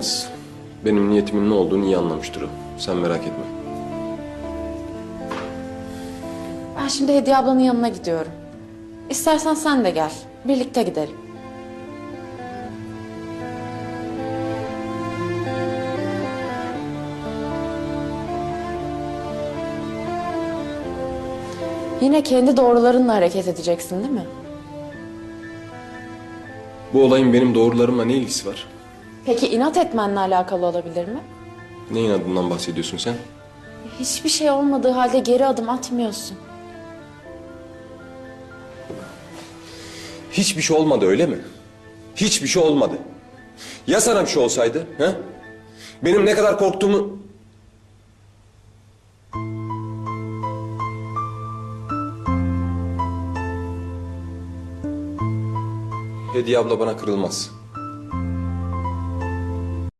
olmaz. Benim niyetimin ne olduğunu iyi anlamıştır o. Sen merak etme. Ben şimdi Hediye ablanın yanına gidiyorum. İstersen sen de gel. Birlikte gidelim. Yine kendi doğrularınla hareket edeceksin değil mi? Bu olayın benim doğrularımla ne ilgisi var? Peki inat etmenle alakalı olabilir mi? Ne inadından bahsediyorsun sen? Hiçbir şey olmadığı halde geri adım atmıyorsun. Hiçbir şey olmadı öyle mi? Hiçbir şey olmadı. Ya sana bir şey olsaydı? He? Benim ne kadar korktuğumu... Hediye abla bana kırılmaz.